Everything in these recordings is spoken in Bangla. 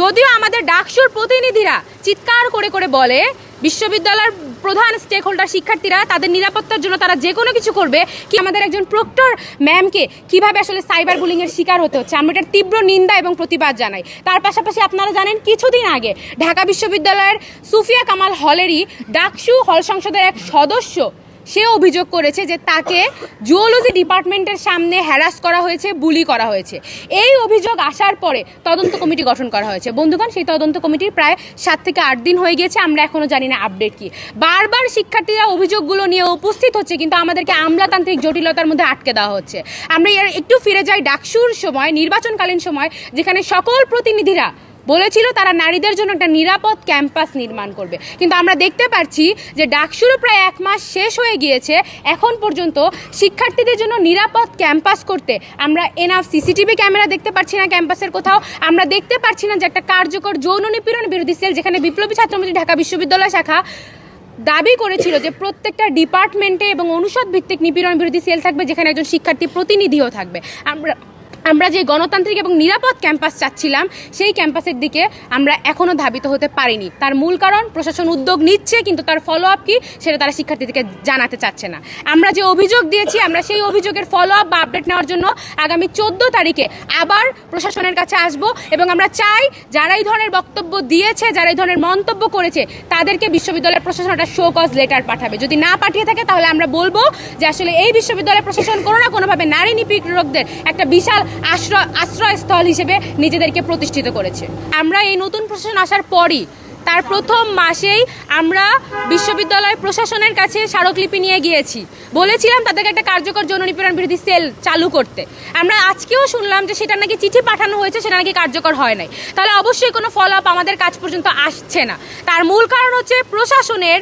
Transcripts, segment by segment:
যদিও আমাদের ডাকসুর প্রতিনিধিরা চিৎকার করে করে বলে, বিশ্ববিদ্যালয়ের প্রধান স্টেক হোল্ডার শিক্ষার্থীরা তাদের নিরাপত্তার জন্য তারা যে কোনো কিছু করবে, কি আমাদের একজন প্রক্টর ম্যামকে কীভাবে আসলে সাইবার বুলিং এর শিকার হতে হচ্ছে? আমরা এটার তীব্র নিন্দা এবং প্রতিবাদ জানাই। তার পাশাপাশি আপনারা জানেন, কিছুদিন আগে ঢাকা বিশ্ববিদ্যালয়ের সুফিয়া কামাল হলেরই ডাকসু হল সংসদের এক সদস্য সে অভিযোগ করেছে যে তাকে জুওলজি ডিপার্টমেন্টের সামনে হ্যারাস করা হয়েছে, বুলি করা হয়েছে। এই অভিযোগ আসার পরে তদন্ত কমিটি গঠন করা হয়েছে। বন্ধুগণ, সেই তদন্ত কমিটির প্রায় সাত থেকে আট দিন হয়ে গিয়েছে, আমরা এখনও জানি না আপডেট কি। বারবার শিক্ষার্থীরা অভিযোগগুলো নিয়ে উপস্থিত হচ্ছে, কিন্তু আমাদেরকে আমলাতান্ত্রিক জটিলতার মধ্যে আটকে দেওয়া হচ্ছে। আমরা একটু ফিরে যাই ডাকসুর সময়, নির্বাচনকালীন সময়, যেখানে সকল প্রতিনিধিরা বলেছিল তারা নারীদের জন্য একটা নিরাপদ ক্যাম্পাস নির্মাণ করবে। কিন্তু আমরা দেখতে পাচ্ছি যে ডাকসুরও প্রায় এক মাস শেষ হয়ে গিয়েছে। এখন পর্যন্ত শিক্ষার্থীদের জন্য নিরাপদ ক্যাম্পাস করতে আমরা এনাফ সিসিটিভি ক্যামেরা দেখতে পাচ্ছি না ক্যাম্পাসের কোথাও। আমরা দেখতে পাচ্ছি না যে একটা কার্যকর যৌন নিপীড়ন বিরোধী সেল যেখানে বিপ্লবী ছাত্রমন্ত্রী ঢাকা বিশ্ববিদ্যালয় শাখা দাবি করেছিল যে প্রত্যেকটা ডিপার্টমেন্টে এবং অনুষদ ভিত্তিক নিপীড়ন বিরোধী সেল থাকবে, যেখানে একজন শিক্ষার্থী প্রতিনিধিও থাকবে। আমরা আমরা যে গণতান্ত্রিক এবং নিরাপদ ক্যাম্পাস চাচ্ছিলাম, সেই ক্যাম্পাসের দিকে আমরা এখনও ধাবিত হতে পারিনি। তার মূল কারণ, প্রশাসন উদ্যোগ নিচ্ছে, কিন্তু তার ফলো আপ কি, সেটা তারা শিক্ষার্থীদেরকে জানাতে চাচ্ছে না। আমরা যে অভিযোগ দিয়েছি, আমরা সেই অভিযোগের ফলো আপ বা আপডেট নেওয়ার জন্য আগামী চোদ্দ তারিখে আবার প্রশাসনের কাছে আসব এবং আমরা চাই যারা এই ধরনের বক্তব্য দিয়েছে, যারা এই ধরনের মন্তব্য করেছে, তাদেরকে বিশ্ববিদ্যালয়ের প্রশাসন একটা শো কজ লেটার পাঠাবে। যদি না পাঠিয়ে থাকে, তাহলে আমরা বলব যে আসলে এই বিশ্ববিদ্যালয়ের প্রশাসন কোনো না কোনোভাবে নারী নিপীড়কদের একটা বিশাল আশ্রয় আশ্রয়স্থল হিসেবে নিজেদেরকে প্রতিষ্ঠিত করেছে। আমরা এই নতুন প্রশাসন আসার পরই, তার প্রথম মাসেই আমরা বিশ্ববিদ্যালয় প্রশাসনের কাছে স্মারকলিপি নিয়ে গিয়েছি। বলেছিলাম তাদেরকে একটা কার্যকর যৌন নিপীড়ন বিরোধী সেল চালু করতে। আমরা আজকেও শুনলাম যে সেটা নাকি চিঠি পাঠানো হয়েছে, সেটা নাকি কার্যকর হয় নাই। তাহলে অবশ্যই কোনো ফলো আপ আমাদের কাজ পর্যন্ত আসছে না। তার মূল কারণ হচ্ছে প্রশাসনের,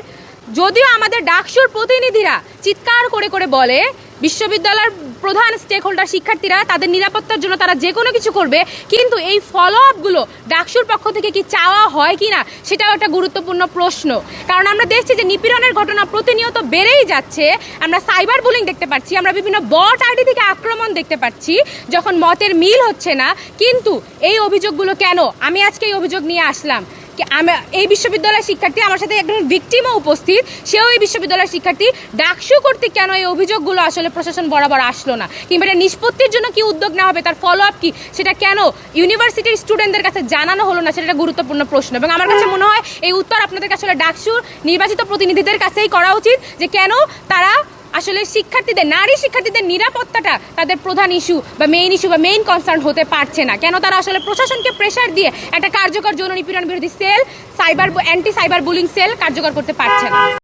যদিও আমাদের ডাকসুর প্রতিনিধিরা চিৎকার করে করে বলে বিশ্ববিদ্যালয়ের প্রধান স্টেক হোল্ডার শিক্ষার্থীরা তাদের নিরাপত্তার জন্য তারা যে কোনো কিছু করবে, কিন্তু এই ফলো আপগুলো ডাকসুর পক্ষ থেকে কি চাওয়া হয় কি না সেটাও একটা গুরুত্বপূর্ণ প্রশ্ন। কারণ আমরা দেখছি যে নিপীড়নের ঘটনা প্রতিনিয়ত বেড়েই যাচ্ছে। আমরা সাইবার বুলিং দেখতে পাচ্ছি, আমরা বিভিন্ন বট আইডি থেকে আক্রমণ দেখতে পাচ্ছি, যখন মতের মিল হচ্ছে না। কিন্তু এই অভিযোগগুলো কেন? আমি আজকে এই অভিযোগ নিয়ে আসলাম। এই বিশ্ববিদ্যালয়ের শিক্ষার্থী, আমার সাথে একজন ভিকটিমও উপস্থিত, সেও এই বিশ্ববিদ্যালয়ের শিক্ষার্থী। ডাকসু করতে কেন এই অভিযোগগুলো আসলে প্রশাসন বরাবর আসলো না? কিংবা এটা নিষ্পত্তির জন্য কি উদ্যোগ নেওয়া হবে? তার ফলো আপ কি? সেটা কেন ইউনিভার্সিটির স্টুডেন্টদের কাছে জানানো হলো না? সেটা গুরুত্বপূর্ণ প্রশ্ন। এবং আমার কাছে মনে হয় এই উত্তর আপনাদের কাছে আসলে ডাকসুর নির্বাচিত প্রতিনিধিদের কাছেই করা উচিত যে কেন তারা আসলে শিক্ষার্থীদের, নারী শিক্ষার্থীদের নিরাপত্তাটা তাদের প্রধান ইস্যু বা মেইন ইস্যু বা মেইন কনসার্ন হতে পারছে না। কেন তারা আসলে প্রশাসনকে প্রেশার দিয়ে একটা কার্যকর যৌন নিপীড়ন বিরোধী cell cyber anti cyber bullying cell কার্যকর করতে পারছে না।